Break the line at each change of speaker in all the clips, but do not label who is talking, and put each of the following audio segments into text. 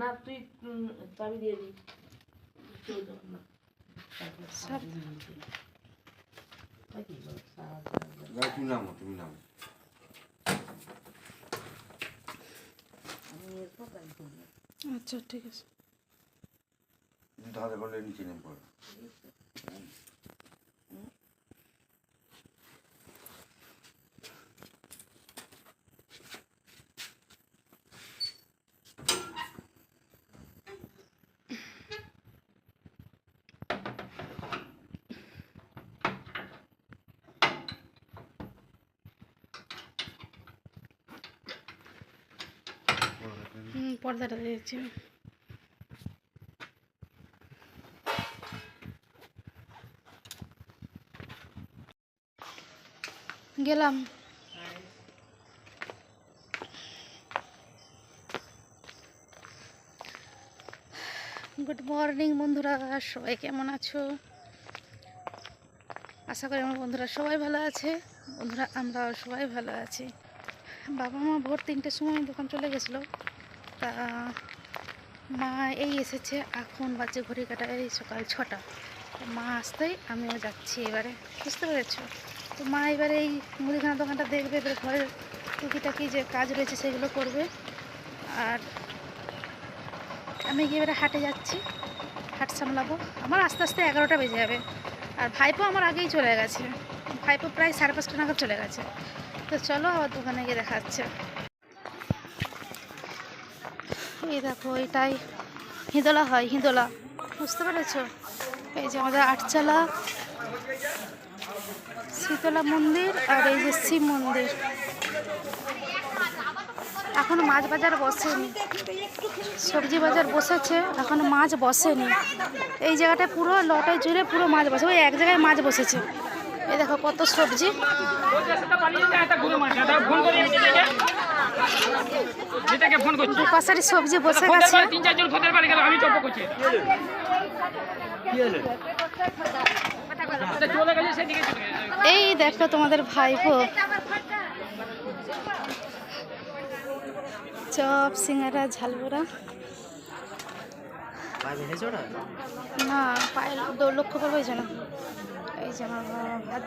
না তুই চাবি দিয়ে দিই। বল,
তুমি নামো তুমি নামো।
আচ্ছা ঠিক আছে।
করলে নিচে নেমে পড়ো।
পর্দাটা দিয়েছি। গেলাম। গুড মর্নিং বন্ধুরা, সবাই কেমন আছো? আশা করি আমার বন্ধুরা সবাই ভালো আছে। বন্ধুরা, আমরাও সবাই ভালো আছি। বাবা মা ভোর তিনটের সময় দোকান চলে গেছিল। তা মা এই এসেছে, এখন বাজে ঘড়ি কাটা, এই সকাল ছটা। মা আসতেই আমিও যাচ্ছি এবারে। বুঝতে পেরেছ? তো মা এবারে এই মুদিখানা দোকানটা দেখবে, এবারে ঘরের টুকিটাকি যে কাজ রয়েছে সেগুলো করবে। আর আমি এবারে হাটে যাচ্ছি, হাট সামলাবো। আমার আস্তে আস্তে এগারোটা বেজে যাবে। আর ভাইপো আমার আগেই চলে গেছে। ভাইপো প্রায় সাড়ে পাঁচটা নাগাদ চলে গেছে। তো চলো আবার দোকানে গিয়ে দেখা যাচ্ছে এই দেখো, এটাই হিঁদোলা হয় হিঁদোলা বুঝতে পেরেছ? এই যে আমাদের আটচালা, শীতলা মন্দির আর এই যে শিব মন্দির। এখন মাছ বাজার বসেনি। সবজি বাজার বসেছে, এখন মাছ বসেনি। এই জায়গাটায় পুরো লটায় জুড়ে পুরো মাছ বসে, ওই এক জায়গায় মাছ বসেছে। এই দেখো কত সবজি।
যেটাকে ফোন করছি।
দুপাশারি সবজি বসে গেছে।
তিন চারজন বাড়ি গেল আমি চপ্প করছি।
এই দেখো তোমাদের ভাইপো। চপ সিঙ্গারা ঝালবড়া। না পায়ের দৌড় লক্ষ্য করব এই জন্য এই যে আমার বাবা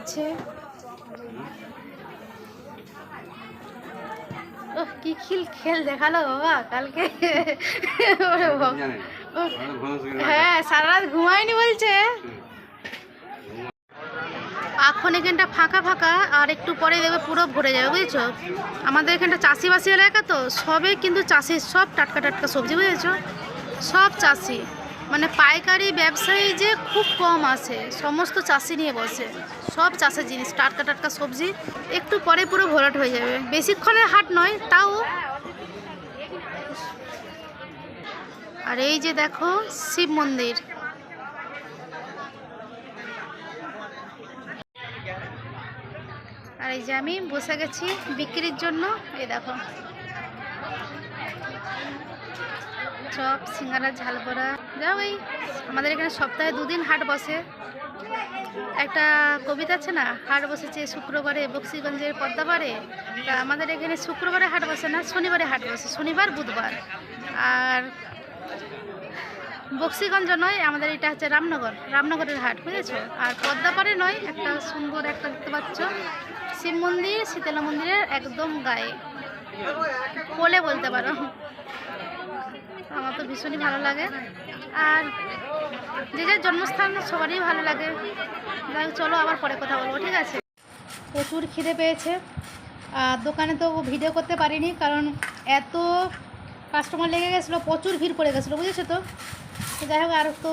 কি খিল খেল দেখাল বাবা কালকে? হ্যাঁ সারা রাত ঘুমায়নি বলছে। এখন এখানটা ফাঁকা ফাঁকা, আর একটু পরে দেখবে পুরো ভরে যাবে, বুঝেছ? আমাদের এখানটা চাষিবাসী এলাকা তো, সবে কিন্তু চাষি সব টাটকা টাটকা সবজি, বুঝেছ? সব চাষি। মানে পাইকারি ব্যবসায়ী যে খুব কম আসে সমস্ত চাষি নিয়ে বসে। সব চাষের জিনিস, টাটকা টাটকা সবজি, একটু পরে পুরো ভরাট হয়ে যাবে। বেশিক্ষণের হাট নয়, তাও। আর এই যে দেখো, শিব মন্দির। আর এই যে আমি বসে গেছি বিক্রির জন্য, এই দেখো। চপ সিঙ্গারা, ঝালবড়া। যা ওই আমাদের এখানে সপ্তাহে দুদিন হাট বসে। একটা কবিতা আছে না, হাট বসেছে শুক্রবারে বক্সিগঞ্জের পদ্মাবারে তা আমাদের এখানে শুক্রবারে হাট বসে না, শনিবারে হাট বসে, শনিবার, বুধবার। আর বক্সিগঞ্জ নয়, আমাদের এটা হচ্ছে রামনগর, রামনগরের হাট, বুঝেছ? আর পদ্মাপাড়ে নয়, একটা সুন্দর একটা দেখতে পাচ্ছ, শিব মন্দির, শীতলা মন্দিরের একদম গায়ে। কোলে বলতে পারো। আমার তো ভীষণই ভালো লাগে। আর যে যার জন্মস্থান সবারই ভালো লাগে। যাই চলো আবার পরে কথা বলব, ঠিক আছে? প্রচুর খিদে পেয়েছে। আর দোকানে তো ভিডিও করতে পারিনি, কারণ এত কাস্টমার লেগে গেছিল, প্রচুর ভিড় পড়ে গেছিল, বুঝেছ তো? যাই হোক, আর তো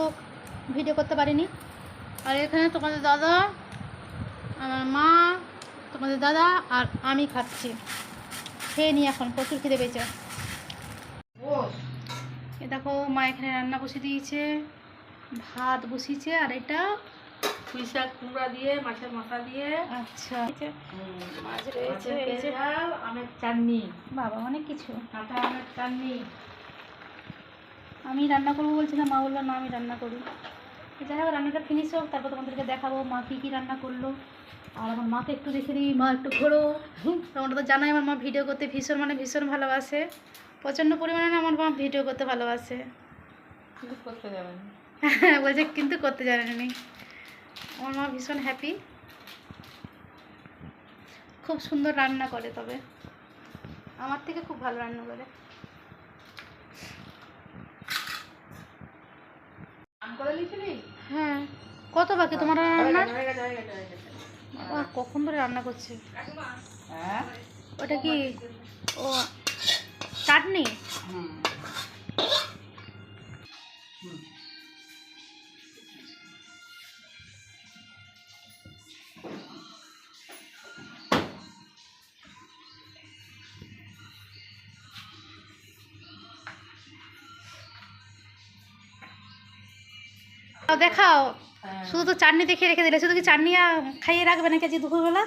ভিডিও করতে পারিনি। আর এখানে তোমাদের দাদা, আমার মা, তোমাদের দাদা, আর আমি খাচ্ছি। খেয়ে নিই এখন প্রচুর খিদে পেয়েছে। এ দেখো মা এখানে রান্না বসিয়ে দিয়েছে ভাত বসিয়েছে আর এটা
পুঁই শাক কুমড়া দিয়ে মাছের মাথা দিয়ে।
আচ্ছা। মাছ রয়েছে এই যে
আমের চাটনি।
বাবা অনেক কিছু।
কাঁচা আমের চাটনি।
আমি রান্না করব বলছিলাম মা বলল না আমি রান্না করি। যাই হোক রান্নাটা ফিনিশ হোক তারপর তোমাদেরকে দেখাবো মা কী কী রান্না করল। আর আমার মাকে একটু দেখে দিই মা একটু ঘোরো। তোমরা তো জানোই আমার মা ভিডিও করতে ভীষণ মানে ভীষণ ভালোবাসে। প্রচণ্ড পরিমাণে আমার মা ভিডিও করতে ভালোবাসে।
করতে
বলছে কিন্তু করতে জানেনি আমার মা ভীষণ হ্যাপি খুব সুন্দর রান্না করে তবে। আমার থেকে খুব ভালো রান্না করে। হ্যাঁ। কত বাকি তোমার রান্না?
হয়ে হয়ে হয়ে
কখন ধরে রান্না করছে?
হ্যাঁ?
ওটা কি? ও তাও দেখাও।
হ্যাঁ।
শুধু তো চাটনি দেখিয়ে রেখে দিলে শুধু কি চাটনি খাইয়ে রাখবে নাকি আজকে দুপুরবেলা?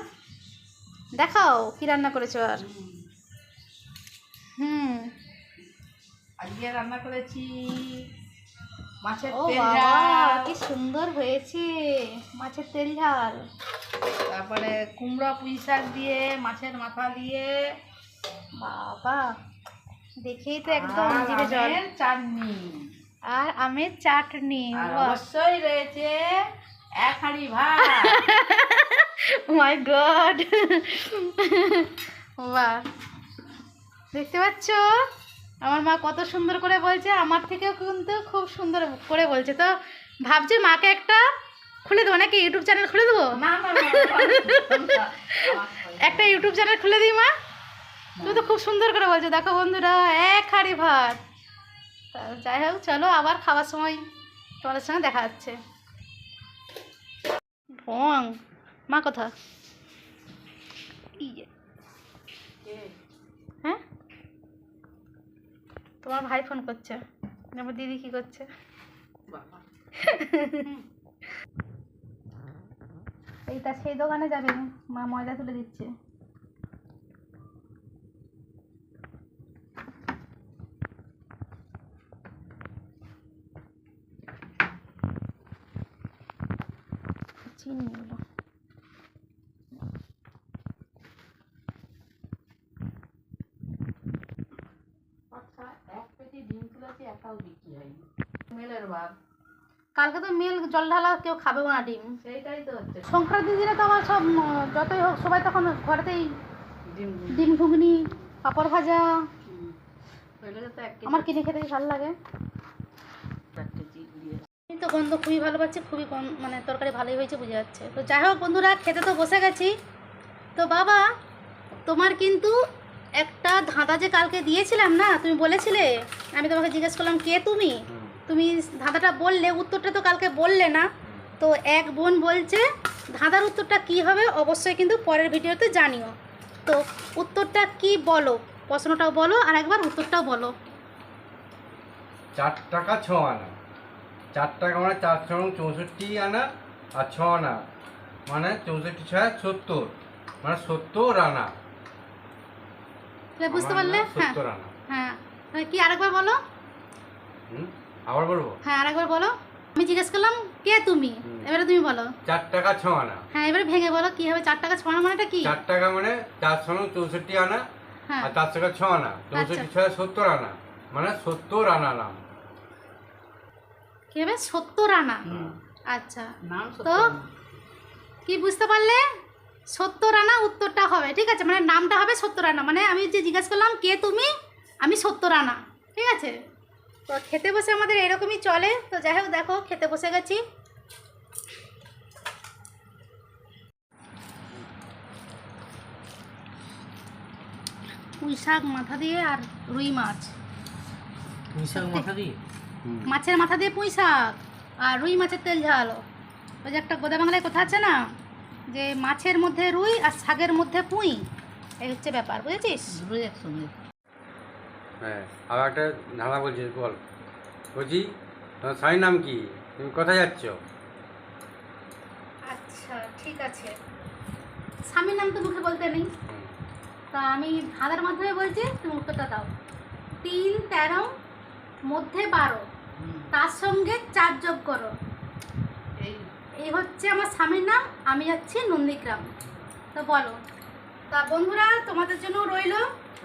দেখাও কি রান্না করেছ আর। হুম।
আজকে রান্না করেছি মাছের তেল ঝাল।
কি সুন্দর হয়েছে। মাছের তেল ঝাল।
তারপরে কুমড়া পুঁই শাক দিয়ে মাছের মাথা দিয়ে।
বাবা দেখেই তো একদম জিভে জল।
চাটনি।
আর আমের চাটনি
অবশ্যই রয়েছে এক হাঁড়ি ভাত।
মাই গড বাহ। দেখতে পাচ্ছ? আমার মা কত সুন্দর করে বলছে আমার থেকেও কিন্তু খুব সুন্দর করে বলছে তো ভাবছি মাকে একটা খুলে দেবো নাকি ইউটিউব চ্যানেল খুলে দেবো একটা ইউটিউব চ্যানেল খুলে দিই মা তুমি তো খুব সুন্দর করে বলছো দেখো বন্ধুরা এক হাঁড়ি ভাত যাই হোক চলো আবার খাওয়ার সময় তোমাদের সঙ্গে দেখা যাচ্ছে ঢং মা কথা ইয়ে হ্যাঁ তোমার ভাই ফোন করছে। আমার দিদি কি করছে। এইটা সেই দোকানে যাবে মা ময়দা তুলে দিচ্ছে। চিনি কালকে তো মিল জল ঢালা কেউ খাবে না ডিম।
সেইটাই তো হচ্ছে।
সংক্রান্তি দিনে তো আবার সব যতই হোক সবাই তখন ঘরেতেই
ডিম
ডিম ঘুগনি পাঁপড় ভাজা।
তো এক
আমার কিনে খেতে ভালো লাগে। তো গন্ধ খুবই ভালো পাচ্ছি খুবই গন- মানে তরকারি ভালোই হয়েছে বোঝা যাচ্ছে। তো যাই হোক বন্ধুরা খেতে তো বসে গেছি। তো বাবা তোমার কিন্তু একটা ধাঁধা যে কালকে দিয়েছিলাম না তুমি বলেছিলে? আমি তোমাকে জিজ্ঞেস করলাম কে তুমি? তুমি ধাঁধাটা বললে উত্তরটা তো কালকে বললে না। তো এক বোন বলছে ধাঁধার উত্তরটা কি হবে অবশ্যই কিন্তু পরের ভিডিওতে জানিও। তো উত্তরটা কি বলো? প্রশ্নটাও বলো আর একবার উত্তরটাও বলো।
চার টাকা ছ আনা। চার টাকা মানে চার ছ চৌষট্টি আনা আর ছ আনা মানে চৌষট্টি ছয় সত্তর। মানে সত্তর আনা।
বুঝতে পারলে? হ্যাঁ।
আনা।
হ্যাঁ। কি আরেকবার বলো?
হুম? আবার বলব?
হ্যাঁ আরেকবার বলো। আমি জিজ্ঞেস করলাম কে তুমি। এবারে তুমি বলো।
চার টাকা ছ আনা
হ্যাঁ এবারে ভেঙে বলো কি হবে? চার টাকা ছড়া মানেটা কি?
চার টাকা মানে চার ছ চৌষট্টি আনা
হ্যাঁ।
আর চার টাকা ছ আনা চৌষট্টি ছয় সত্তর আনা। মানে সত্তর আনা নাম।
কি হবে? সত্তর আনা।
হুম।
আচ্ছা।
নাম
তো কি বুঝতে পারলে? সত্তর আনা উত্তরটা হবে ঠিক আছে? মানে নামটা হবে সত্তর আনা। মানে আমি যে জিজ্ঞেস করলাম কে তুমি? আমি সত্তর আনা ঠিক আছে? তো খেতে বসে আমাদের এরকমই চলে। তো যাই হোক দেখো খেতে বসে গেছি। পুঁই শাক মাথা দিয়ে আর রুই মাছ।
মাথা দিয়ে?
মাছের মাথা দিয়ে পুঁই শাক আর রুই মাছের তেল ঝাল। ওই যে একটা গোদা বাংলায় কথা আছে না যে মাছের মধ্যে রুই আর শাকের মধ্যে পুঁই এই হচ্ছে ব্যাপার বুঝেছিস?
দুটোই একসঙ্গে।
হ্যাঁ আবার একটা ধাঁধা বলছি বল। বলছি তোমার স্বামীর নাম কি? তুমি কোথায় যাচ্ছ?
আচ্ছা ঠিক আছে। স্বামীর নাম তো মুখে বলতে নেই। তা আমি ধাঁধার মাধ্যমে বলছি তুমি উত্তরটা দাও। তিন তেরো মধ্যে বারো। তার সঙ্গে চার যোগ করো।
এই।
এই হচ্ছে আমার স্বামীর নাম আমি যাচ্ছি নন্দীগ্রাম। তো বলো। তা বন্ধুরা তোমাদের জন্য রইল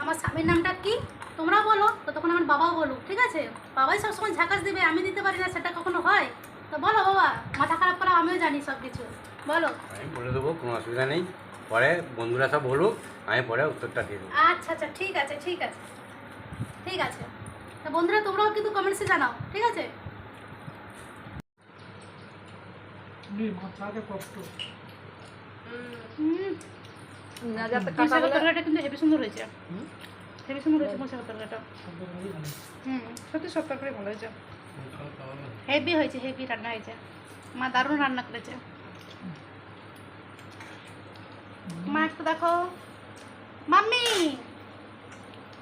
আমার স্বামীর নামটা কি? তোমরা বলো তো তখন আমার বাবাও বলুক ঠিক আছে? বাবাই সবসময় ঝাঁকাস দেবে আমি দিতে পারি না সেটা কখনো হয়? তো বলো বাবা মাথা খারাপ করা আমিও জানি সব কিছু বলো।
আমি বলে দেবো কোনো অসুবিধা নেই। পরে বন্ধুরা সব বলুক আমি পরে উত্তরটা দিয়ে দেবো।
আচ্ছা আচ্ছা ঠিক আছে ঠিক আছে। ঠিক আছে। তা বন্ধুরা তোমরাও কিন্তু কমেন্টসে জানাও ঠিক আছে? কিন্তু হেভি সুন্দর হয়েছে। হেভি সুন্দর হয়েছে শাকের তরকারিটা হুম সত্যি সব তরকারি ভালো হয়েছে। হেভি হয়েছে হেভি রান্না হয়েছে। মা দারুণ রান্না করেছে। মা একটু দেখো। মাম্মি!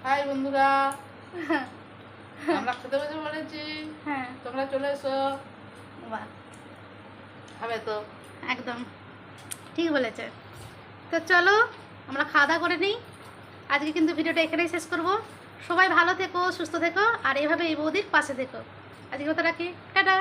হাই বন্ধুরা। আমরা খেতে বসে বলেছি।
হ্যাঁ।
তোমরা চলে এসো।
বাহ।
খাবে তো?
একদম। ঠিক বলেছে। তো চলো আমরা খাওয়া দাওয়া করে নিই। আজকে কিন্তু ভিডিওটা এখানেই শেষ করব। সবাই ভালো থেকো, সুস্থ থেকো, আর এভাবে এই বৌদির পাশে থেকো। আজকে কথা রাখি। টাটা!